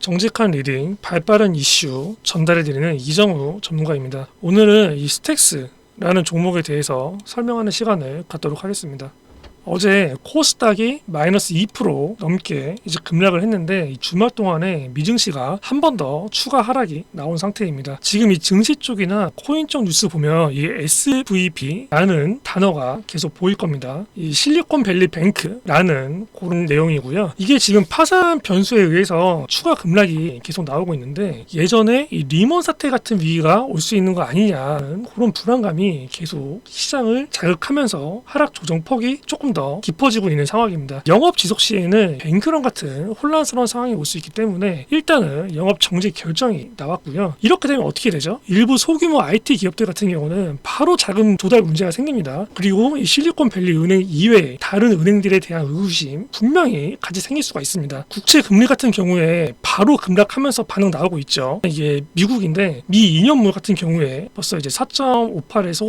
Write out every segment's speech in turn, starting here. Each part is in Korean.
정직한 리딩, 발빠른 이슈 전달해드리는 이정우 전문가입니다. 오늘은 이 스택스라는 종목에 대해서 설명하는 시간을 갖도록 하겠습니다. 어제 코스닥이 마이너스 2% 넘게 이제 급락을 했는데 이 주말 동안에 미증시가 한 번 더 추가 하락이 나온 상태입니다. 지금 이 증시 쪽이나 코인 쪽 뉴스 보면 이 SVP라는 단어가 계속 보일 겁니다. 이 실리콘밸리 뱅크라는 그런 내용이고요. 이게 지금 파산 변수에 의해서 추가 급락이 계속 나오고 있는데 예전에 이 리먼 사태 같은 위기가 올 수 있는 거 아니냐는 그런 불안감이 계속 시장을 자극하면서 하락 조정 폭이 조금 더 깊어지고 있는 상황입니다. 영업 지속 시에는 뱅크런 같은 혼란스러운 상황이 올 수 있기 때문에 일단은 영업 정지 결정이 나왔고요. 이렇게 되면 어떻게 되죠? 일부 소규모 IT 기업들 같은 경우는 바로 자금 조달 문제가 생깁니다. 그리고 이 실리콘밸리 은행 이외에 다른 은행들에 대한 의구심 분명히 같이 생길 수가 있습니다. 국채 금리 같은 경우에 바로 급락하면서 반응 나오고 있죠. 이게 미국인데 미 2년물 같은 경우에 벌써 이제 4.58에서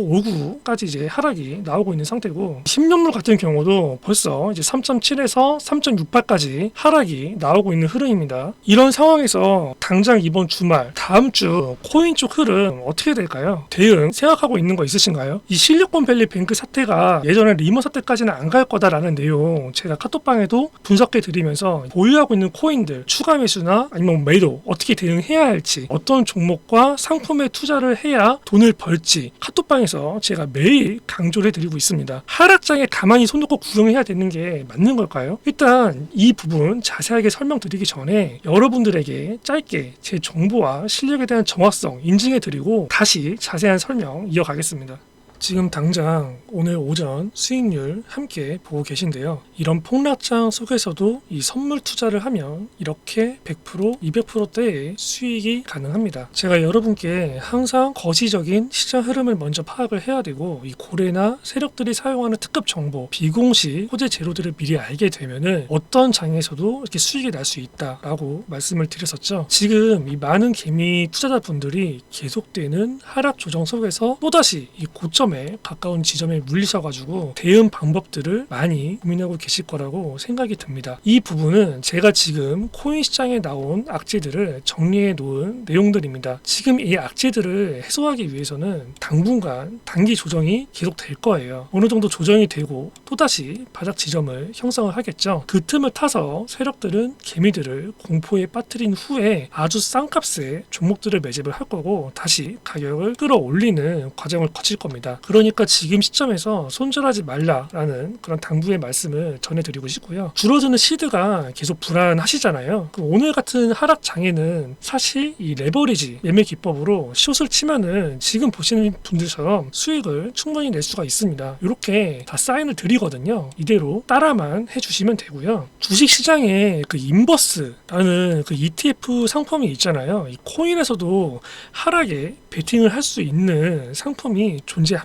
59까지 이제 하락이 나오고 있는 상태고 10년물 같은 경우 도 벌써 이제 3.7에서 3.68까지 하락이 나오고 있는 흐름입니다. 이런 상황에서 당장 이번 주말 다음 주 코인 쪽 흐름 어떻게 될까요? 대응 생각하고 있는 거 있으신가요? 이 실리콘밸리 뱅크 사태가 예전에 리먼 사태까지는 안 갈 거다라는 내용 제가 카톡방에도 분석해 드리면서 보유하고 있는 코인들 추가 매수나 아니면 매도 어떻게 대응해야 할지 어떤 종목과 상품에 투자를 해야 돈을 벌지 카톡방에서 제가 매일 강조를 해드리고 있습니다. 하락장에 가만히 손 놓고 구경해야 되는 게 맞는 걸까요? 일단 이 부분 자세하게 설명드리기 전에 여러분들에게 짧게 제 정보와 실력에 대한 정확성 인증해드리고 다시 자세한 설명 이어가겠습니다. 지금 당장 오늘 오전 수익률 함께 보고 계신데요. 이런 폭락장 속에서도 이 선물 투자를 하면 이렇게 100% 200%대의 수익이 가능합니다. 제가 여러분께 항상 거시적인 시장 흐름을 먼저 파악을 해야 되고 이 고래나 세력들이 사용하는 특급 정보, 비공식 호재 재료들을 미리 알게 되면은 어떤 장에서도 이렇게 수익이 날 수 있다라고 말씀을 드렸었죠. 지금 이 많은 개미 투자자분들이 계속되는 하락 조정 속에서 또다시 이 고점 고점에 가까운 지점에 물리셔가지고 대응 방법들을 많이 고민하고 계실 거라고 생각이 듭니다. 이 부분은 제가 지금 코인 시장에 나온 악재들을 정리해 놓은 내용들입니다. 지금 이 악재들을 해소하기 위해서는 당분간 단기 조정이 계속 될 거예요. 어느 정도 조정이 되고 또다시 바닥 지점을 형성을 하겠죠. 그 틈을 타서 세력들은 개미들을 공포에 빠뜨린 후에 아주 싼 값에 종목들을 매집을 할 거고 다시 가격을 끌어올리는 과정을 거칠 겁니다. 그러니까 지금 시점에서 손절하지 말라라는 그런 당부의 말씀을 전해드리고 싶고요. 줄어드는 시드가 계속 불안하시잖아요. 그럼 오늘 같은 하락 장에는 사실 이 레버리지 매매 기법으로 숏을 치면은 지금 보시는 분들처럼 수익을 충분히 낼 수가 있습니다. 이렇게 다 사인을 드리거든요. 이대로 따라만 해주시면 되고요. 주식 시장에 그 인버스라는 그 ETF 상품이 있잖아요. 이 코인에서도 하락에 베팅을 할 수 있는 상품이 존재합니다.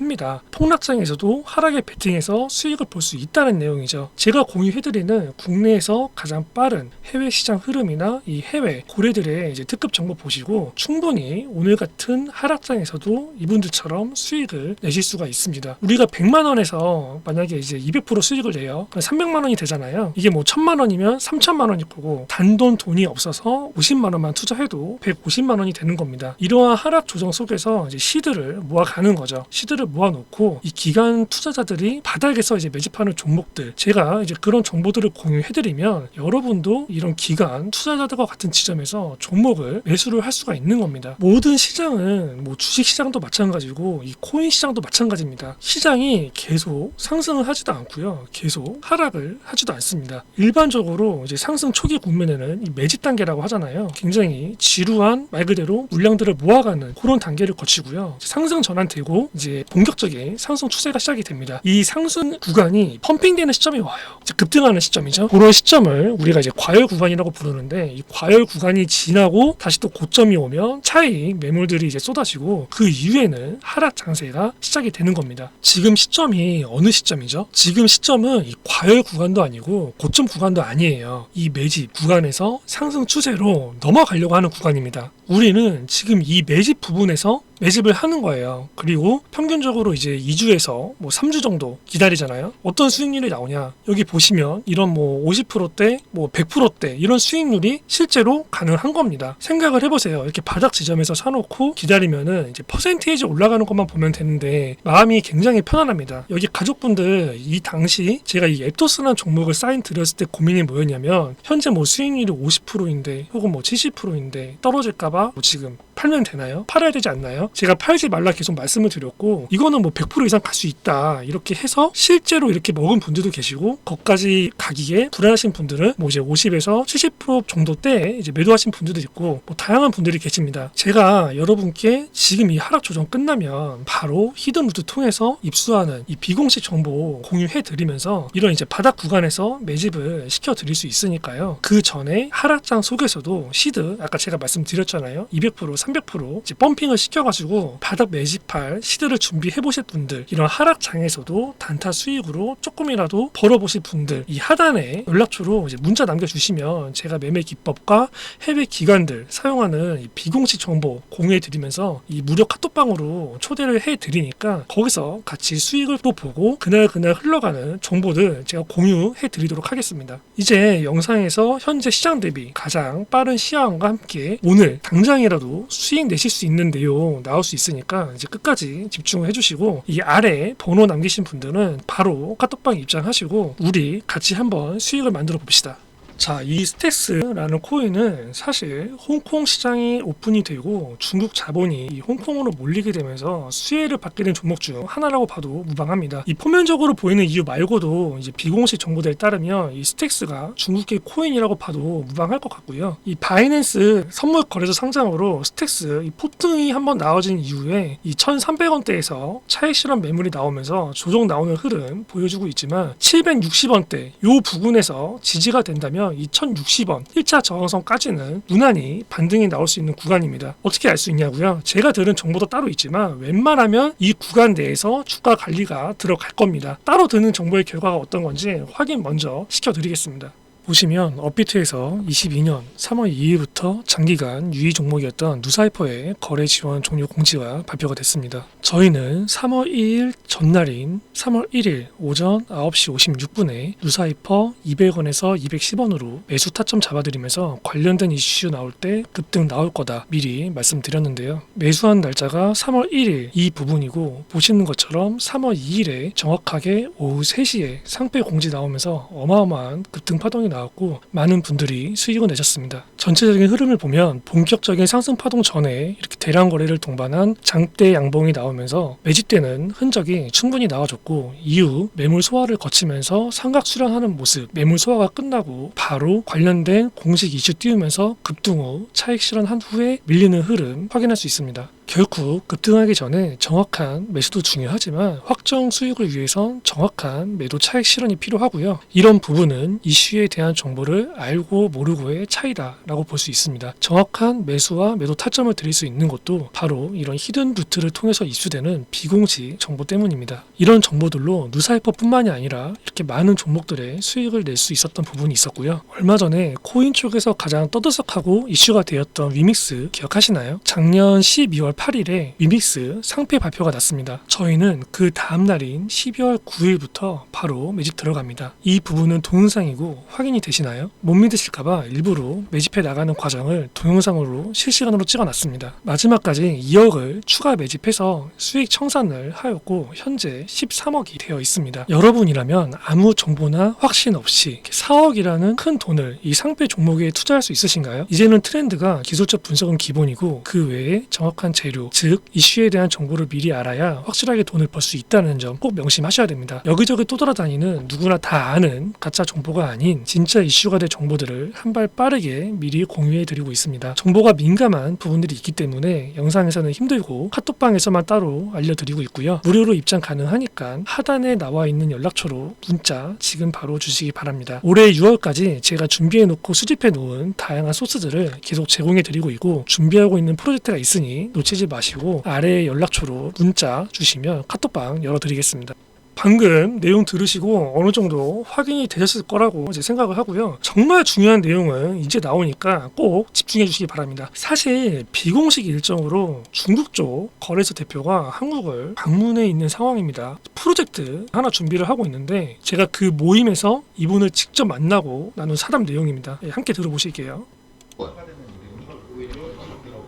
폭락장에서도 하락에 베팅해서 수익을 볼 수 있다는 내용이죠. 제가 공유해드리는 국내에서 가장 빠른 해외 시장 흐름이나 이 해외 고래들의 이제 특급 정보 보시고 충분히 오늘 같은 하락장에서도 이분들처럼 수익을 내실 수가 있습니다. 우리가 100만 원에서 만약에 이제 200% 수익을 내요. 300만 원이 되잖아요. 이게 뭐 1000만 원이면 3000만 원일 거고 단돈 돈이 없어서 50만 원만 투자해도 150만 원이 되는 겁니다. 이러한 하락 조정 속에서 이제 시드를 모아가는 거죠. 시드를 모아놓고 이 기관 투자자들이 바닥에서 이제 매집하는 종목들 제가 이제 그런 정보들을 공유해드리면 여러분도 이런 기관 투자자들과 같은 지점에서 종목을 매수를 할 수가 있는 겁니다. 모든 시장은 뭐 주식 시장도 마찬가지고 이 코인 시장도 마찬가지입니다. 시장이 계속 상승을 하지도 않고요. 계속 하락을 하지도 않습니다. 일반적으로 이제 상승 초기 국면에는 이 매집 단계라고 하잖아요. 굉장히 지루한 말 그대로 물량들을 모아가는 그런 단계를 거치고요. 상승 전환되고 이제 본격적인 상승 추세가 시작이 됩니다. 이 상승 구간이 펌핑되는 시점이 와요. 급등하는 시점이죠. 그런 시점을 우리가 이제 과열 구간이라고 부르는데 이 과열 구간이 지나고 다시 또 고점이 오면 차익 매물들이 이제 쏟아지고 그 이후에는 하락 장세가 시작이 되는 겁니다. 지금 시점이 어느 시점이죠? 지금 시점은 이 과열 구간도 아니고 고점 구간도 아니에요. 이 매집 구간에서 상승 추세로 넘어가려고 하는 구간입니다. 우리는 지금 이 매집 부분에서 매집을 하는 거예요. 그리고 평균적으로 이제 2주에서 뭐 3주 정도 기다리잖아요. 어떤 수익률이 나오냐? 여기 보시면 이런 뭐 50%대, 뭐 100%대 이런 수익률이 실제로 가능한 겁니다. 생각을 해보세요. 이렇게 바닥 지점에서 사놓고 기다리면은 이제 퍼센테이지 올라가는 것만 보면 되는데 마음이 굉장히 편안합니다. 여기 가족분들 이 당시 제가 이 앱토스라는 종목을 사인 드렸을 때 고민이 뭐였냐면 현재 뭐 수익률이 50%인데 혹은 뭐 70%인데 떨어질까봐 뭐 지금 팔면 되나요? 팔아야 되지 않나요? 제가 팔지 말라 계속 말씀을 드렸고 이거는 뭐 100% 이상 갈 수 있다 이렇게 해서 실제로 이렇게 먹은 분들도 계시고 거기까지 가기에 불안하신 분들은 뭐 이제 50에서 70% 정도 때 이제 매도하신 분들도 있고 뭐 다양한 분들이 계십니다. 제가 여러분께 지금 이 하락 조정 끝나면 바로 히든 루트 통해서 입수하는 이 비공식 정보 공유해 드리면서 이런 이제 바닥 구간에서 매집을 시켜 드릴 수 있으니까요. 그 전에 하락장 속에서도 시드 아까 제가 말씀드렸잖아요. 200% 300% 이제 펌핑을 시켜가지고 바닥 매집할 시드를 준비해 보실 분들 이런 하락장에서도 단타 수익으로 조금이라도 벌어보실 분들 이 하단에 연락처로 이제 문자 남겨주시면 제가 매매 기법과 해외 기관들 사용하는 이 비공식 정보 공유해 드리면서 이 무료 카톡방으로 초대를 해 드리니까 거기서 같이 수익을 또 보고 그날 그날 흘러가는 정보들 제가 공유해 드리도록 하겠습니다. 이제 영상에서 현재 시장 대비 가장 빠른 시황과 함께 오늘 당장이라도 수익 내실 수 있는 내용 나올 수 있으니까 이제 끝까지 집중을 해주시고 이 아래 번호 남기신 분들은 바로 카톡방 입장하시고 우리 같이 한번 수익을 만들어 봅시다. 자, 이 스택스라는 코인은 사실 홍콩 시장이 오픈이 되고 중국 자본이 이 홍콩으로 몰리게 되면서 수혜를 받게 된 종목 중 하나라고 봐도 무방합니다. 이 표면적으로 보이는 이유 말고도 이제 비공식 정보들에 따르면 이 스택스가 중국계 코인이라고 봐도 무방할 것 같고요. 이 바이낸스 선물 거래소 상장으로 스택스 이 포트이 한번 나와진 이후에 이 1,300원대에서 차익 실현 매물이 나오면서 조정 나오는 흐름 보여주고 있지만 760원대 요 부근에서 지지가 된다면 이 1060원 1차 저항선까지는 무난히 반등이 나올 수 있는 구간입니다. 어떻게 알 수 있냐고요? 제가 들은 정보도 따로 있지만 웬만하면 이 구간 내에서 주가 관리가 들어갈 겁니다. 따로 드는 정보의 결과가 어떤 건지 확인 먼저 시켜드리겠습니다. 보시면 업비트에서 22년 3월 2일부터 장기간 유의 종목이었던 누사이퍼의 거래 지원 종료 공지가 발표가 됐습니다. 저희는 3월 2일 전날인 3월 1일 오전 9시 56분에 누사이퍼 200원에서 210원으로 매수 타점 잡아드리면서 관련된 이슈 나올 때 급등 나올 거다 미리 말씀드렸는데요. 매수한 날짜가 3월 1일 이 부분이고 보시는 것처럼 3월 2일에 정확하게 오후 3시에 상패 공지 나오면서 어마어마한 급등 파동이 나 왔고 많은 분들이 수익을 내셨습니다. 전체적인 흐름을 보면 본격적인 상승 파동 전에 이렇게 대량 거래를 동반한 장대 양봉이 나오면서 매집되는 흔적이 충분히 나와줬고 이후 매물 소화를 거치면서 삼각 수렴하는 모습 매물 소화가 끝나고 바로 관련된 공식 이슈 띄우면서 급등 후 차익 실현한 후에 밀리는 흐름 확인할 수 있습니다. 결국 급등하기 전에 정확한 매수도 중요하지만 확정 수익을 위해선 정확한 매도 차익 실현이 필요하고요. 이런 부분은 이슈에 대한 정보를 알고 모르고의 차이다라고 볼 수 있습니다. 정확한 매수와 매도 타점을 드릴 수 있는 것도 바로 이런 히든 루트를 통해서 이슈되는 비공식 정보 때문입니다. 이런 정보들로 누사이퍼뿐만이 아니라 이렇게 많은 종목들의 수익을 낼 수 있었던 부분이 있었고요. 얼마 전에 코인 쪽에서 가장 떠들썩하고 이슈가 되었던 위믹스 기억하시나요? 작년 12월 8일에 위믹스 상패 발표가 났습니다. 저희는 그 다음 날인 12월 9일부터 바로 매집 들어갑니다. 이 부분은 동영상이고 확인이 되시나요? 못 믿으실까봐 일부러 매집해 나가는 과정을 동영상으로 실시간으로 찍어놨습니다. 마지막까지 2억을 추가 매집해서 수익 청산을 하였고 현재 13억이 되어 있습니다. 여러분이라면 아무 정보나 확신 없이 4억이라는 큰 돈을 이 상패 종목에 투자할 수 있으신가요? 이제는 트렌드가 기술적 분석은 기본이고 그 외에 정확한 재료, 즉 이슈에 대한 정보를 미리 알아야 확실하게 돈을 벌 수 있다는 점 꼭 명심하셔야 됩니다. 여기저기 떠돌아다니는 누구나 다 아는 가짜 정보가 아닌 진짜 이슈가 될 정보들을 한 발 빠르게 미리 공유해 드리고 있습니다. 정보가 민감한 부분들이 있기 때문에 영상에서는 힘들고 카톡방에서만 따로 알려드리고 있고요. 무료로 입장 가능하니까 하단에 나와 있는 연락처로 문자 지금 바로 주시기 바랍니다. 올해 6월까지 제가 준비해 놓고 수집해 놓은 다양한 소스들을 계속 제공해 드리고 있고 준비하고 있는 프로젝트가 있으니 놓치지 마시고 아래 연락처로 문자 주시면 카톡방 열어드리겠습니다. 방금 내용 들으시고 어느 정도 확인이 되셨을 거라고 이제 생각을 하고요. 정말 중요한 내용은 이제 나오니까 꼭 집중해 주시기 바랍니다. 사실 비공식 일정으로 중국 쪽 거래소 대표가 한국을 방문해 있는 상황입니다. 프로젝트 하나 준비를 하고 있는데 제가 그 모임에서 이분을 직접 만나고 나눈 사담 내용입니다. 예, 함께 들어보실게요.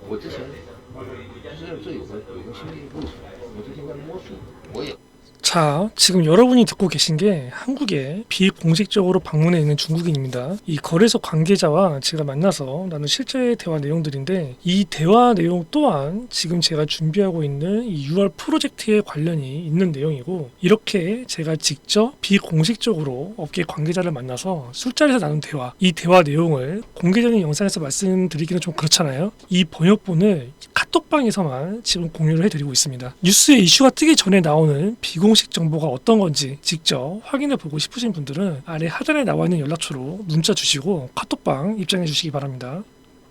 我之前就是这有个有个兄弟问出来，我最近在摸索，我也 자, 지금 여러분이 듣고 계신 게 한국에 비공식적으로 방문해 있는 중국인입니다. 이 거래소 관계자와 제가 만나서 나눈 실제 대화 내용들인데 이 대화 내용 또한 지금 제가 준비하고 있는 이 6월 프로젝트에 관련이 있는 내용이고 이렇게 제가 직접 비공식적으로 업계 관계자를 만나서 술자리에서 나눈 대화 이 대화 내용을 공개적인 영상에서 말씀드리기는 좀 그렇잖아요. 이 번역본을 카톡방에서만 지금 공유를 해드리고 있습니다. 뉴스에 이슈가 뜨기 전에 나오는 비 공식 정보가 어떤 건지 직접 확인해 보고 싶으신 분들은 아래 하단에 나와 있는 연락처로 문자 주시고 카톡방 입장해 주시기 바랍니다.